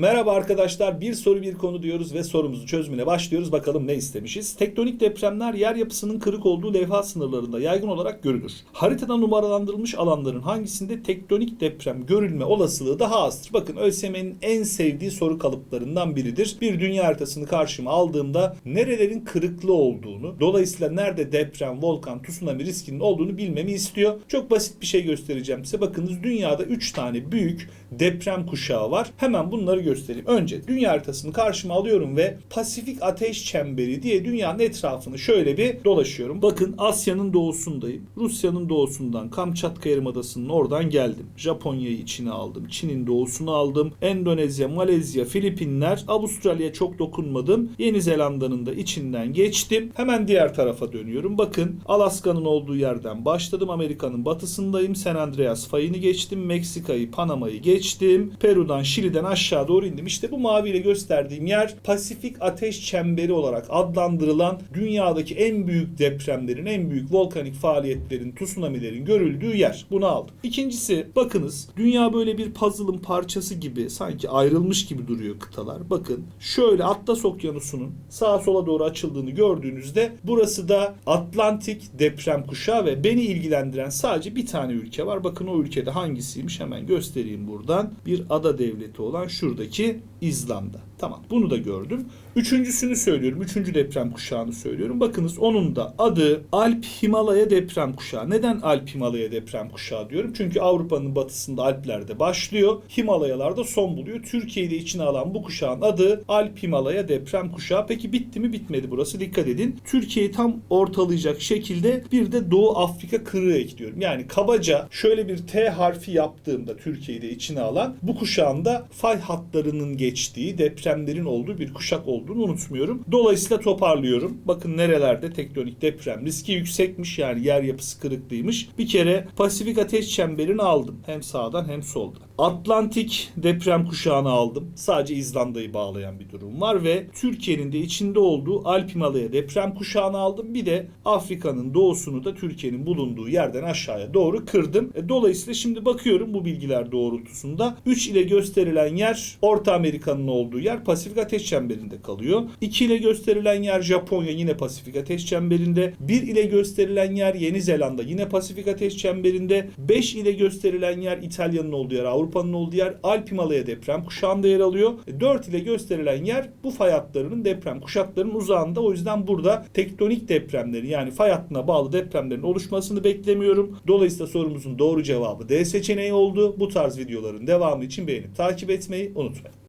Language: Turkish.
Merhaba arkadaşlar. Bir soru bir konu diyoruz ve sorumuzu çözümüne başlıyoruz. Bakalım ne istemişiz? Tektonik depremler yer yapısının kırık olduğu levha sınırlarında yaygın olarak görülür. Haritada numaralandırılmış alanların hangisinde tektonik deprem görülme olasılığı daha azdır? Bakın ÖSYM'nin en sevdiği soru kalıplarından biridir. Bir dünya haritasını karşıma aldığımda nerelerin kırıklı olduğunu, dolayısıyla nerede deprem, volkan, tsunami riskinin olduğunu bilmemi istiyor. Çok basit bir şey göstereceğim size. Bakınız dünyada 3 tane büyük deprem kuşağı var. Hemen bunları göstereyim. Önce dünya haritasını karşıma alıyorum ve Pasifik Ateş Çemberi diye dünyanın etrafını şöyle bir dolaşıyorum. Bakın Asya'nın doğusundayım. Rusya'nın doğusundan Kamçatka Yarımadası'nın oradan geldim. Japonya'yı içine aldım. Çin'in doğusunu aldım. Endonezya, Malezya, Filipinler, Avustralya'ya çok dokunmadım. Yeni Zelanda'nın da içinden geçtim. Hemen diğer tarafa dönüyorum. Bakın Alaska'nın olduğu yerden başladım. Amerika'nın batısındayım. San Andreas fayını geçtim. Meksika'yı, Panama'yı geçtim. Peru'dan, Şili'den aşağı doğru indim. İşte bu maviyle gösterdiğim yer Pasifik Ateş Çemberi olarak adlandırılan dünyadaki en büyük depremlerin, en büyük volkanik faaliyetlerin, tsunamilerin görüldüğü yer. Bunu aldım. İkincisi bakınız dünya böyle bir puzzle'ın parçası gibi sanki ayrılmış gibi duruyor kıtalar. Bakın şöyle Atlas Okyanusu'nun sağa sola doğru açıldığını gördüğünüzde burası da Atlantik deprem kuşağı ve beni ilgilendiren sadece bir tane ülke var. Bakın o ülkede hangisiymiş hemen göstereyim buradan. Bir ada devleti olan şuradaki İzlanda. Tamam bunu da gördüm. Üçüncüsünü söylüyorum. Üçüncü deprem kuşağını söylüyorum. Bakınız onun da adı Alp Himalaya deprem kuşağı. Neden Alp Himalaya deprem kuşağı diyorum? Çünkü Avrupa'nın batısında Alplerde başlıyor. Himalayalarda son buluyor. Türkiye'yi de içine alan bu kuşağın adı Alp Himalaya deprem kuşağı. Peki bitti mi? Bitmedi burası. Dikkat edin. Türkiye'yi tam ortalayacak şekilde bir de Doğu Afrika kırığı ekliyorum. Yani kabaca şöyle bir T harfi yaptığımda Türkiye'yi de içine alan bu kuşağın da fay hatlarının geçtiği depremlerin olduğu bir kuşak olduğunu unutmuyorum. Dolayısıyla toparlıyorum. Bakın nerelerde tektonik deprem riski yüksekmiş yani yer yapısı kırıklıymış. Bir kere Pasifik Ateş Çemberi'ni aldım. Hem sağdan hem soldan. Atlantik deprem kuşağını aldım. Sadece İzlanda'yı bağlayan bir durum var ve Türkiye'nin de içinde olduğu Alp Himalaya deprem kuşağını aldım. Bir de Afrika'nın doğusunu da Türkiye'nin bulunduğu yerden aşağıya doğru kırdım. E, Dolayısıyla şimdi bakıyorum bu bilgiler doğrultusunda 3 ile gösterilen yer Orta Amerika'nın olduğu yer Pasifik Ateş Çemberi'nde kalıyor. 2 ile gösterilen yer Japonya yine Pasifik Ateş Çemberi'nde. 1 ile gösterilen yer Yeni Zelanda yine Pasifik Ateş Çemberi'nde. 5 ile gösterilen yer İtalya'nın olduğu yer, Avrupa'nın olduğu yer Alp Himalaya deprem kuşağında yer alıyor. 4 ile gösterilen yer bu fay hatlarının deprem kuşaklarının uzağında. O yüzden burada tektonik depremlerin yani fay hattına bağlı depremlerin oluşmasını beklemiyorum. Dolayısıyla sorumuzun doğru cevabı D seçeneği oldu. Bu tarz videoların devamı için beğenip takip etmeyi unutmayın.